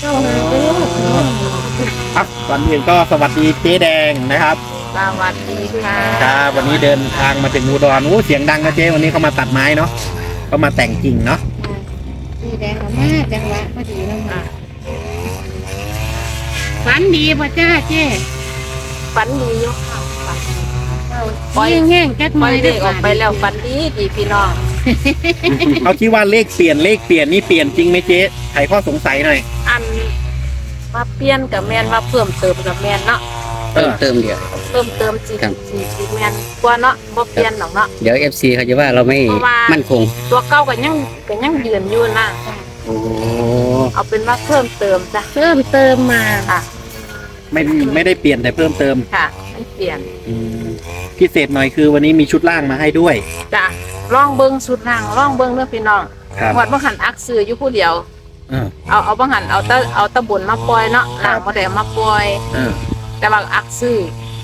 เก้าหาไปลูกครับก่อนอื่นก็สวัสดีเจ๊แดงนะครับสวัสดีค่ะครับวันนี้เดินทางมาถึงอุดรโอ้เสียงดังนะเจ๊วันนี้เขามาตัดไม้เนาะก็มาแต่งกิ่งเนาะสีแดงกับมาจังหวะพอดีเนาะค่ะฝันดีป่ะจ้าเจ้ฝันดีอยู่ค่ะฝันเลี้ยงแห้งแก๊สปล่ไม้อยเลขออกไปแล้วฝันดีดีพี่น้องเขาคิดว่าเลขเปลี่ยนเลขเปลี่ยนนี่เปลี่ยนจริงไหมเจ๊ไขข้อสงสัยหน่อย อันมาเปลี่ยนกับแมนมาเพิ่มเติมกับแมนเนาะเออเติมเดี๋ยว เพิ่มเติมจีครับ จีจีแมนกว่าเนาะบ่เปลี่ยนหรอกเนาะ เดี๋ยวเอฟซีเขาจะว่าเราไม่เพราะว่ามั่นคงตัวเก่าก็ยังก็ยังยืนอยู่นะโอ้เอาเป็นว่าเพิ่มเติมจ้ะเพิ่มเติมมาค่ะไม่ไม่ได้เปลี่ยนแต่เพิ่มเติมค่ะไม่เปลี่ยนอืมพิเศษหน่อยคือวันนี้มีชุดล่างมาให้ด้วย จ้ะลองเบิ่งสุดล่างลองเบิ่งเด้อพี่น้องครับงวดบ่หันอักซื้ออยู่ผู้เดียวเออเอาเอาบ่หันเอาแตะเอาแตะบุญมาปล่อยเนาะล่างบ่ได้เอามาปล่อยเออแต่ว่าอักซื้อ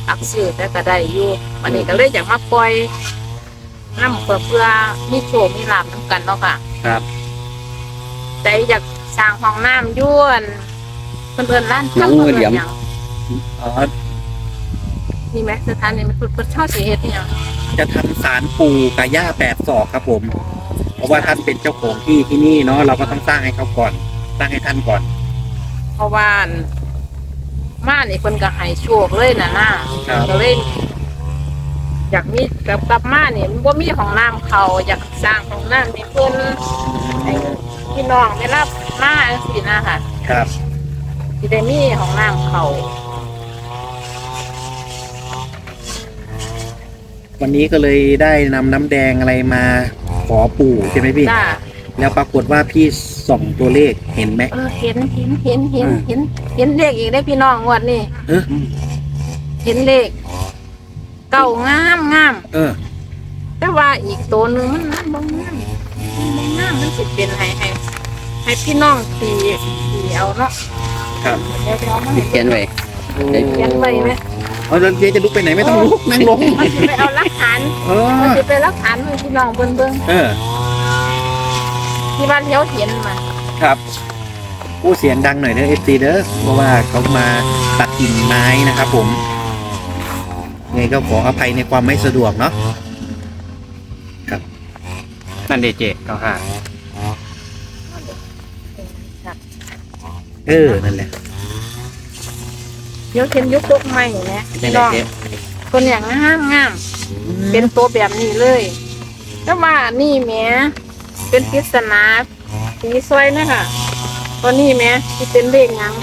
อักซื้อแต่ก็ได้อยู่วันนี้ก็เลยอยากมาปล่อยน้ำเพื่อเพื่อมีโชคมีลาบน้ำกันเนาะค่ะครับ แต่อยากสร้างห้องน้ำอยวนเพิ่นเพิ่นร้านน้องมือเหลี่ยมยังอ๋อมีไหมสถานนี้มันเพิ่นเพิ่นชอบสิเฮ็ดอิหยังจะทำสารปู่กับย่าแปดศอกครับผมเพ ราะว่าท่านเป็นเจ้าของที่ที่นี่เนาะเราก็ต้องสร้างให้เขาก่อน สร้างให้ท่านก่อน เพราะว่าอันมานี่เพิ่นก็ให้โชคเลยน่ะนะครับ ก็เลยอยากมีกับกลับมานี่มันบ่มีห้องน้ำเขาอยากสร้างห้องน้ำให้เพิ่นให้พี่น้องได้รับมาจังซี่นะค่ะครับที่ได้มีของน้ำเขาวันนี้ก็เลยได้นำน้ำแดงอะไรมา ขอปู่ใช่ไหมพี่ จ้าแล้วปรากฏว่าพี่ส่องตัวเลขเห็นไหม เออเห็นเห็นเห็นเห็นอ่าเห็นเห็นเลขอีกได้อพี่น้องงวดนี่เออ เห็นเลขเก่างามงามเออ แต่ว่าอีกตัวหนึ่งมันมันบ่งามมันบ่งามมันสิเป็นให้ให้ให้พี่น้องตีตีเอาเนาะครับ เดี๋ยวเรามาให้เขียนไว้ เขียนไว้ไหม เอาแล้วเจ๊จะลุกไปไหนไม่ต้องลุกนั่งลงมันสิไปเอาหลักฐานเอมันอสิไปหลักฐานให้พี่น้องเบิ่งเบิ่งเออ ที่บ้านเลี้ยวเห็นมาครับผู้เสียงดังหน่อยเด้อเอฟซีเด้อเพราะว่าเขามาตัดกิ่งไม้นะครับผมไงก็ขออภัยในความไม่สะดวกเนาะนั่นเดเจเก้าห้าเออนั่นแหละ เดี๋ยวเห็นอยุกตกใหม่นะนี่พี่แหละน้องเจ๊คนอย่างงามงามเป็นตัวแบบนี้เลยแต่ว่านี่แหม่เป็นปริศนาสีสวยนะคะตัวนี้แหม่ที่เป็นเลขหยัง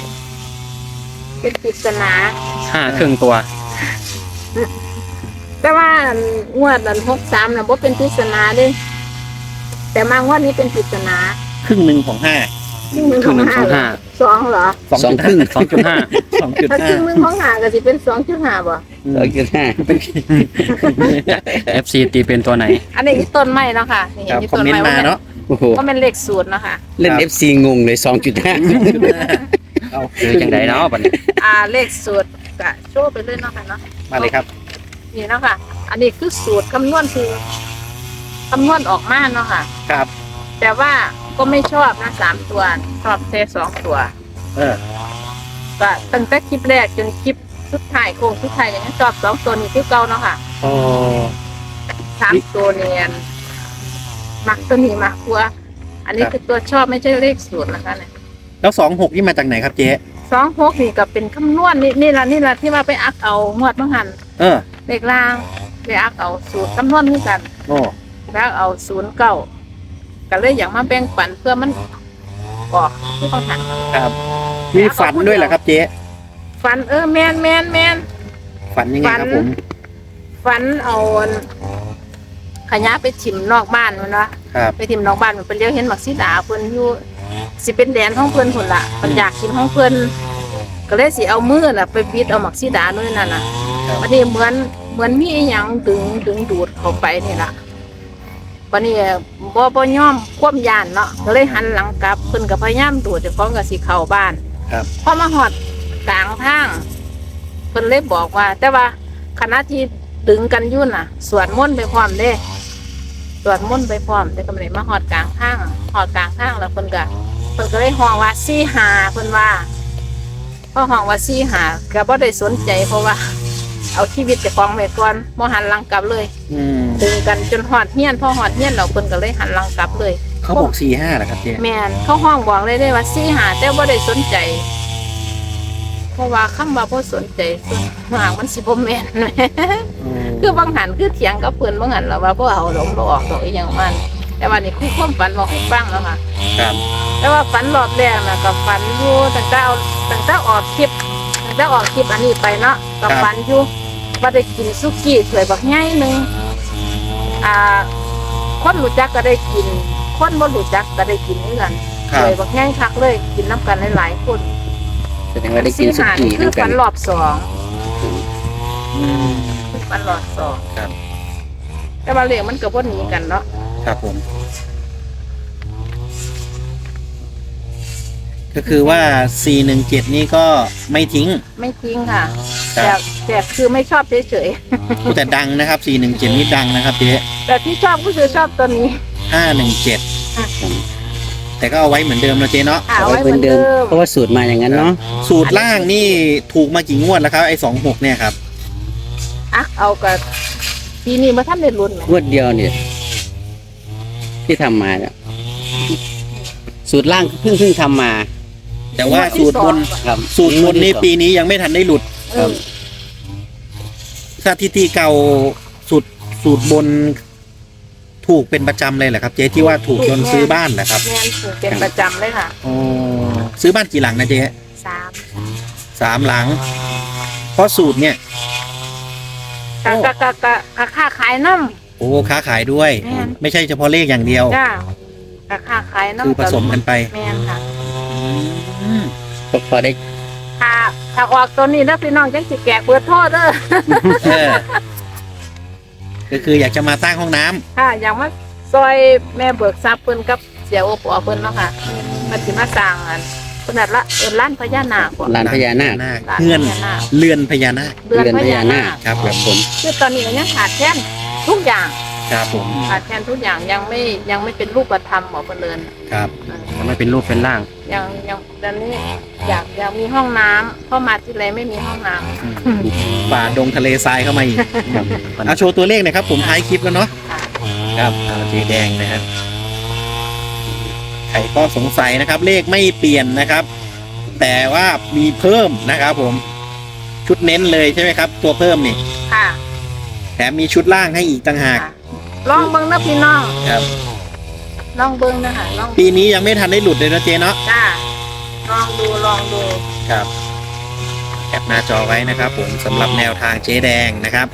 เป็นปริศนา ห้าครึ่งตัว แต่ว่างวดอันหกสามนะบ่เป็นปริศนาเด้แต่มางวดนี้เป็นปริศนาครึ่งหนึ่งของห้า ครึ่งหนึ่งครึ่งหนึ่งขขอองงห้าห้า สองเหรอสองครึ่งสองจุดห้าสองจุดถ้าคห้ารึ่งหนึ่งของห้าก็สิเป็นสองจุดห้าบ่สองจุดห้าเอฟซีตีเป็นตัวไหน อันนี้คือต้นไม้เนาะค่ะนี่ครับที่คอมต้นเมนไม้ต์มาเนาะโอ้โหก็เป็นเลขสูตรเนาะค่ะเล่นครับเอฟซีงงเลยสองจุดห้าเอาคือจังไดเนาะบัดนี้อ่าเลขสูตรก็โชว์ไปเลยเนาะค่ะเนาะมาเลยครับ นี่เนาะค่ะ อันนี้คือสูตรคำนวณคือคำนวณออกมาเนาะค่ะ ครับ แต่ว่า ก็ไม่ชอบนะสามตัว ชอบแค่สองตัวเออก็ตั้งแต่คลิปแรกจนคลิปสุดท้ายโค้งสุดท้ายอย่างนี้ชอบสองตัวนี้ที่เก่าเนาะค่ะโอ้สามตัวเนียนมักตัวนี้มากกว่าอันนี้คือตัวชอบไม่ใช่เลขสูตรนะคะเนี่ยแล้วสองหกนี่มาจากไหนครับเจ๊สองหกนี่ก็เป็นคำนวณนี่นี่ละนี่ละที่ว่าไปอักเอางวดบังหันเออเลขล่างไปอักเอาสูตรคำนวณคือกัน โอ้แล้วเอาศูนย์เก้า ก็เลยอยากมาแบ่งปันเพื่อมันออกที่เขาหันครับมีฝันด้วยเหรอครับเจ๊ฟันเออแมนแมนแมน ฝันยังไงครับผมฟันเอาขยะไปถิ่มนอกบ้านมันวะครับไปถิ่มนอกบ้านมันเป็นเลี้ยวเห็นหมักสีดาเพิ่นอยู่สิเป็นแดนของเพิ่นผลละมันอยากกินของเพิ่นก็เลยสิเอามือน่ะไปบิดเอาหมักสีดาด้วยนั่นน่ะครับวันนี้เหมือนเหมือนมีอหยังดึงดึงดูดเข้าไปนี่ล่ะ วันนี้บ่บ่ยอมควบยานเนาะก็เลยหันหลังกลับเพิ่นก็พยายามดูดเจ้าของก็สิเข้าบ้านครับพอมาหอดกลางทางเพิ่นเลยบอกว่า แต่ว่าขณะที่ดึงกันอยู่น่ะ สวดมนต์ไปพร้อมเด้สวดมนต์ไปพร้อมแต่ก็ไม่ได้มาหอดกลางทางหอดกลางทางแล้วเพิ่นก็พิ่นก็เลยห้องว่าซี่หาเพิ่นว่าพอห้องว่าซี่หาก็บ่ได้สนใจเพราะว่า เอาชีวิตเจ้าของไว้ก่อนบ่หันหลังกลับเลย อืม ดึงกันจนหอดเฮียนพอหอดเฮียนเราเพิ่นก็เลยหันหลังกลับเลย เขาบอกสี่ห้าเหรอครับเจ๊แม่นเขาห้องบอกเลยได้ว่าซี่หาแต่บ่ได้สนใจ เพราะว่าคำว่าบ่สนใจส่วนมากมันสิบ่แม่นคือบางหันคือเถียงกับเพิ่นบางหันเราว่าบ่เอาดอกบ่ออกดอกอีหยังมัน แต่ว่านี่คือความฝันบอกให้ฟังแล้วค่ะ ครับแต่ว่าฝันรอบแรกน่ะก็ฝันอยู่ตั้งแต่เอาตั้งแต่ออกคลิปตั้งแต่ออกคลิปอันนี้ไปเนาะก็ฝันอยู่ว่าได้กินซุกี้ถ้วยบักใหญ่หนึง อ่าคนรู้จักก็ได้กิน คนบ่รู้จักก็ได้กินเหมือนกันครัถ้บวยบักใหญ่คักเลย กินน้ำกันหลายๆคนแสดงว่าได้กินสุหากี้นี่คือด้วยกัฝันนรอบสองอืมคือฝันรอบสองครับ แต่ว่าเรื่องมันก็บ่หนีกันเนาะครับผม ก็คือว่า 417 นี่ก็ไม่ทิ้ง ไม่ทิ้งค่ะครัแต่บแต่คือไม่ชอบเฉยแต่ดังนะครับ 417 นี่ดังนะครับเจ๊ๆแต่ที่ชอบก็คือชอบตัวนี้517ค่ะแต่ก็เอาไว้เหมือนเดิมนะเจ๊เนาะเอาเอาไว้ไว้เหเหมืมืออนนเดิเดิมมเพราะว่าสูตรมาอย่างนั้นเนาะสูตรล่างนี่ถูกมากี่งวดแล้วครับไอ้26 เนี่ยครับ อะเอากับปีนี้มาท่านได้ลุ้นไหมงวดเดียวเนี่ยที่ทำมาเนี่ยสูตรล่างเพิ่งเพิ่งทำมา แต่ว่าสูตรบนครับสูตรบนนี่ปีนี้ยังไม่ทันได้หลุดเออสถิติเก่าสูตรสูตรบนถูกเป็นประจำเลยเหรอครับ เจ๊ที่ว่าถูกจนซื้อบ้านเหรอครับ แม่นถูกเป็นประจำเลยค่ะอ๋อซื้อบ้านกี่หลังนะเจ๊สามสามหลัง เพราะสูตรเนี่ย กะกะกะกะกะค่าขายน้โอ้ค้าขายด้วย แม่น ไม่ใช่เฉพาะเลขอย่างเดียวำจ้ากะค่าขายน้ำคือผสมกันไป แม่นค่ะอื มก็พอได้ถ้าถ้าออกตัวนี้แล้วพี่น้องจังสิแกะเปิดโทษเด้อเออก็คืออยากจะมาสร้างห้องน้ำค่ะอย่างมาซอยแม่เบิกทรัพย์เพิ่นกับเสียโอปอเพิ่นเนาะค่ะมันสิมาสร้างอันเพิ่นนัดละเอิ้นล้านพญานาคบ่ลานพญานาคล้านเงื่อนพญานาคเรือนพญานาคเรือนพญานาคครับผมผม คือตอนนี้ก็ยังขาดแคลนทุกอย่าง ครับผมขาดแคลนทุกอย่างยังไม่ยังไม่เป็นรูปธรรมหมอเพิ่นเลินครับจะไม่เป็นรูปเป็นร่าง ยังยังตอนนี้อยากอยากมีห้องน้ำเข้ามาที่ไรไม่มีห้องน้ำอืมฝ่าดงทะเลทรายเข้ามาอีกเอาโชว์ตัวเลขหน่อยครับ ผมท้ายคลิปแล้วเนาะค่ะครับเอาสีแดงนะครับใครก็สงสัยนะครับ เลขไม่เปลี่ยนนะครับ แต่ว่ามีเพิ่มนะครับ ผมชุดเน้นเลยใช่ไหมครับ ตัวเพิ่มนี่ค่ะแถมมีชุดล่างให้อีกต่างหาก ค่ะ ลองเบิ้งนะพี่น้องครับ ลองเบิ้งนะคะลองปีนี้ยังไม่ทันได้หลุดเลยนะเจ๊เนาะจ้าลองดูลองดูครับแคปหน้าจอไว้นะครับผมสำหรับแนวทางเจ๊แดงนะครับ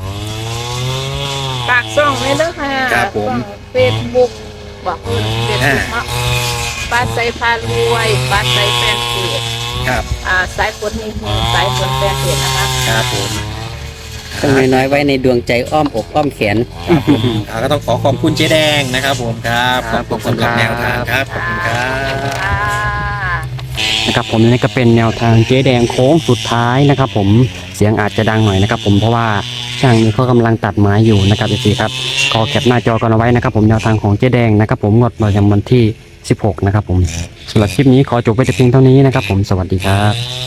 ฝากซ่องไว้เด้อค่ะครับผมเฟซบุ๊กบอกเฟซบุ๊กอ่าเนาะป้าใสพารวยป้าใสแฟนเพจครับ อ่าสายฝนนี่คือสายฝนแฟนเพจนะคะ ครับผม ต้องน้อยๆไว้ในดวงใจอ้อมอกอ้อมแขนอ่าก็ต้องขอขอบคุณเจ๊แดงนะครับ ผมครับขครัอบบคุณสำหรับ แนวทางครับขอบคุณครับ ค่ะ นะครับผมนี่ก็เป็นแนวทางเจ๊แดงโค้งสุดท้ายนะครับ ผมเสียงอาจจะดังหน่อยนะครับ ผมเพราะว่าช่างนี้เขากำลังตัดไม้อยู่นะครับพี่ครับก็แคปหน้าจอกันเอาไว้นะครับ ผมแนวทางของเจ๊แดงนะครับ ผมงดประจำวันที่ 16 นะครับ ผมสำหรับคลิปนี้ขอจบไว้แต่เพียงเท่านี้นะครับ ผมสวัสดีครับ